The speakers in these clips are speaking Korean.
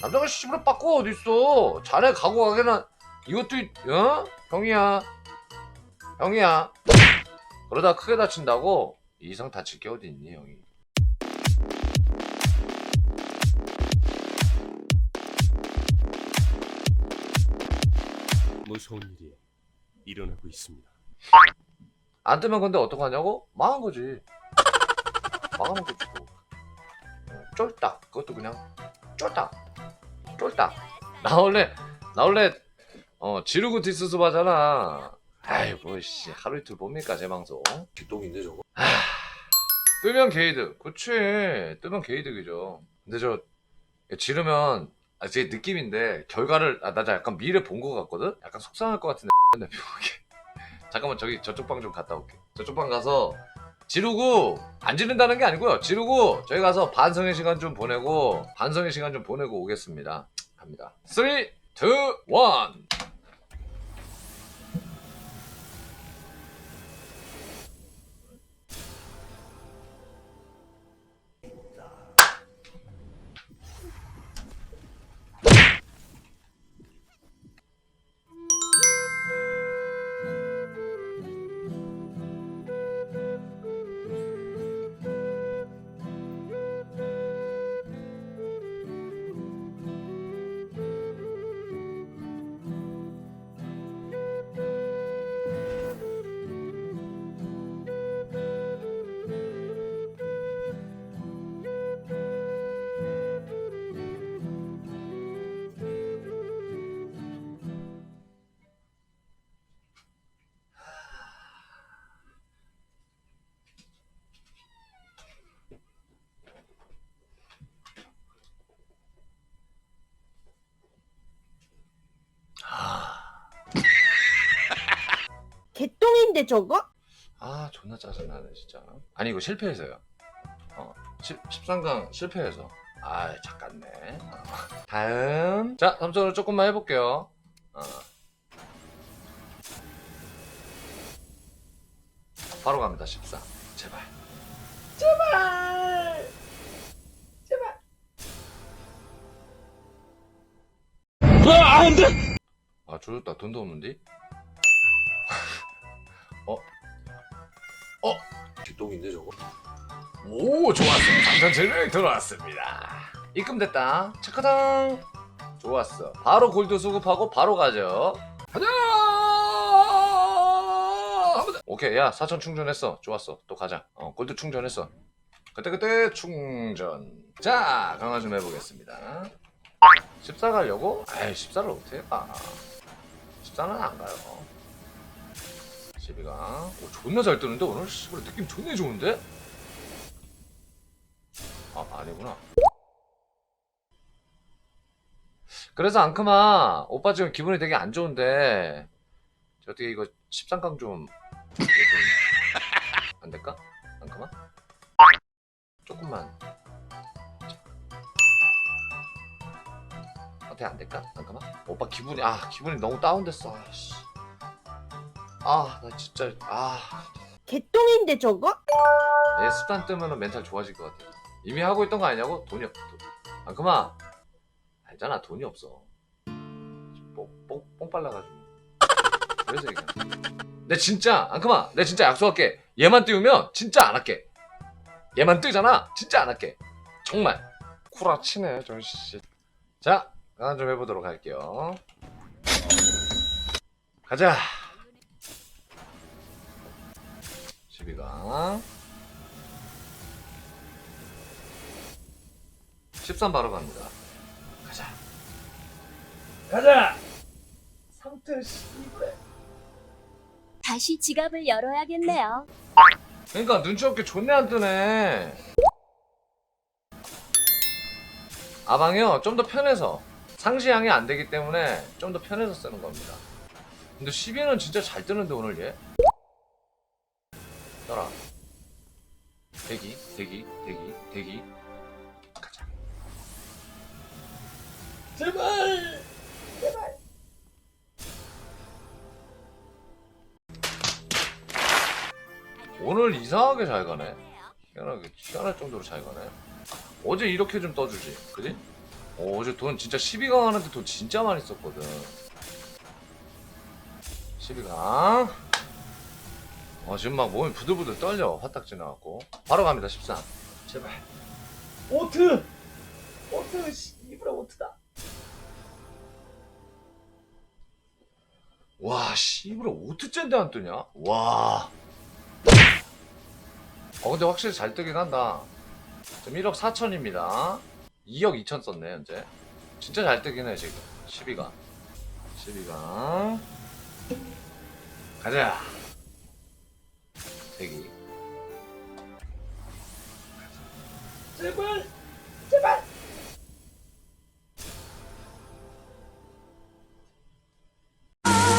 남자가 씨부러 빠꾸 어딨어? 자네 가고 가게는 이것도 있- 어? 형이야. 형이야. 그러다 크게 다친다고? 이상 다칠 게 어디 있니 형이? 무서운 일이 일어나고 있습니다. 안 뜨면 근데 어떡하냐고? 망한 거지. 망하는 거지 뭐. 어, 쫄딱. 그것도 그냥 쫄딱 쫄딱 나 원래 나 원래 어 지르고 디스스 하잖아. 아이고 씨 하루 이틀 봅니까 제 방송? 뒷동인데 저거? 뜨면 게이드 그치. 뜨면 게이드이죠. 근데 저 지르면 아, 제 느낌인데 결과를 아, 나 약간 미래 본 것 같거든? 약간 속상할 것 같은데 묘하게 잠깐만 저기 저쪽 방 좀 갔다 올게. 저쪽 방 가서 지르고 안 지른다는 게 아니고요. 지르고 저희 가서 반성의 시간 좀 보내고 반성의 시간 좀 보내고 오겠습니다 갑니다. 3 2 1 개똥인데 저거? 아 존나 짜증나네 진짜. 아니 이거 실패해서요. 어 10, 13강 실패해서. 아 잠깐네. 어. 다음. 자 3점으로 조금만 해볼게요. 어. 바로 갑니다 14 제발. 제발! 제발! 아 조졌다. 돈도 없는데 뒷동인데 저거? 오 좋았어 3,700 들어왔습니다. 입금됐다. 체크당. 좋았어. 바로 골드 수급하고 바로 가죠. 가자. 오케이 야4,000 충전했어. 좋았어. 또 가자. 어 골드 충전했어. 그때그때 충전. 자 강화 좀 해보겠습니다. 14 가려고? 에이 14를 어떻게 가 14는 안 가요 12가 오 존나 잘 뜨는데 오늘 씨발 느낌 존나 좋은데? 아 아니구나 그래서 앙크마 오빠 지금 기분이 되게 안 좋은데 저 어떻게 이거 13강 좀 안 될까? 앙크마? 조금만 어떻게 안 될까? 앙크마? 오빠 기분이 아 기분이 너무 다운됐어 아씨 아 나 진짜 아 개똥인데 저거? 얘 습관 뜨면은 멘탈 좋아질 것 같아. 이미 하고 있던 거 아니냐고? 돈이 없. 돈. 아 그만. 알잖아 돈이 없어. 뽕뽕 뽕 빨라가지고. 그래서 얘기하는. 내 진짜 아 그만. 내 진짜 약속할게. 얘만 띄우면 진짜 안 할게. 얘만 뜨잖아. 진짜 안 할게. 정말. 쿠라치네 저 씨. 자, 하나 좀 해보도록 할게요. 가자. 12강. 13 바로 갑니다. 가자. 가자! 상태 씨발. 다시 지갑을 열어야겠네요. 그러니까 눈치 없게 존내 안 뜨네. 아방이요, 좀 더 편해서. 상시양이 안 되기 때문에 좀 더 편해서 쓰는 겁니다. 근데 12는 진짜 잘 뜨는데, 오늘 얘? 떠라. 대기, 대기, 대기, 대기. 가자. 제발! 제발! 오늘 이상하게 잘 가네. 희한하게, 희한할 정도로 잘 가네. 어제 이렇게 좀 떠주지. 그지? 오, 어제 돈 진짜 12강 하는데 돈 진짜 많이 썼거든. 12강. 어, 지금 막 몸이 부들부들 떨려. 화딱 지 나갖고. 바로 갑니다, 13. 제발. 오트! 오트, 씨, 이브라 오트다. 와, 씨, 이브라 오트째인데 안 뜨냐? 와. 어, 근데 확실히 잘 뜨긴 한다. 지금 1억 4천입니다. 2억 2천 썼네, 현재. 진짜 잘 뜨긴 해, 지금. 12강. 12강. 가자. 대기. 제발! 제발!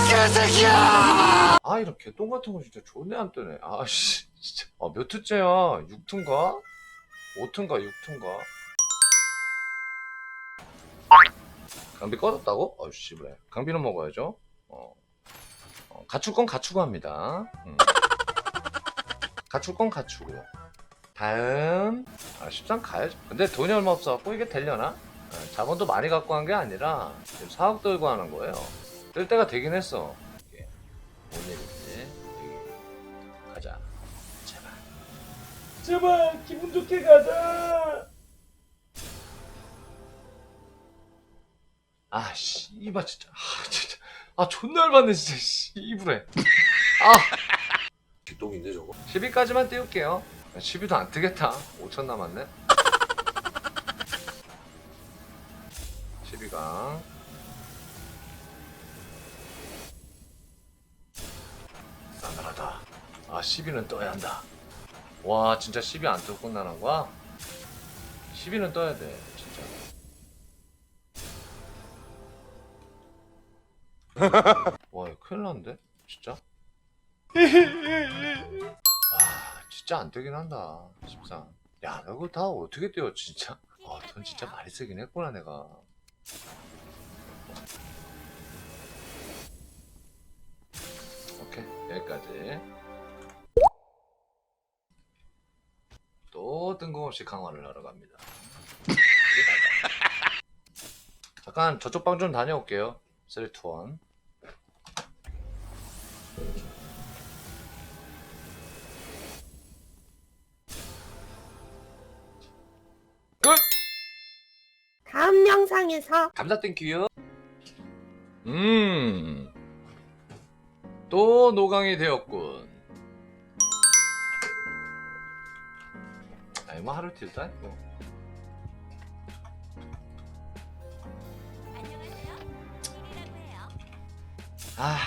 개새끼야! 아, 이런 개똥 같은 거 진짜 존내 안 뜨네. 아, 씨. 진짜. 아, 몇 투째야? 6투인가? 5투인가? 6투인가? 강비 꺼졌다고? 어우 씨발 강비는 먹어야죠 어. 어, 갖출 건 갖추고 합니다 음. 갖출 건 갖추고 다음 아 13 가야죠 근데 돈이 얼마 없어갖고 이게 되려나? 아, 자본도 많이 갖고 한 게 아니라 지금 사업 들고 하는 거예요 뜰 때가 되긴 했어 이게 뭔 일이지 여기. 가자 제발 제발 기분 좋게 가자 아, 씨발, 진짜. 아, 진짜. 아, 존나 열받네, 진짜. 씨부래. 아, 뒷동인데 저거? 10위까지만 띄울게요. 10위도 안 뜨겠다. 5천 남았네. 12강. 싸늘하다. 아, 10위는 떠야 한다. 와, 진짜 10위 안 뜨고 끝나는 거야? 10위는 떠야 돼, 진짜. 와, 큰일 났는데? 진짜? 와, 진짜 안 되긴 한다. 13. 야, 너 이거 다 어떻게 떼어, 진짜? 와, 돈 진짜 많이 쓰긴 했구나, 내가. 오케이, 여기까지. 또 뜬금없이 강화를 하러 갑니다. 잠깐 저쪽 방 좀 다녀올게요. 3, 2, 1. 끝! 다음 영상에서 감자 땡큐요. 음. 또 노강이 되었군. 아니 뭐 하루 틸다 뭐. 안녕하세요. 일이라고 해요. 아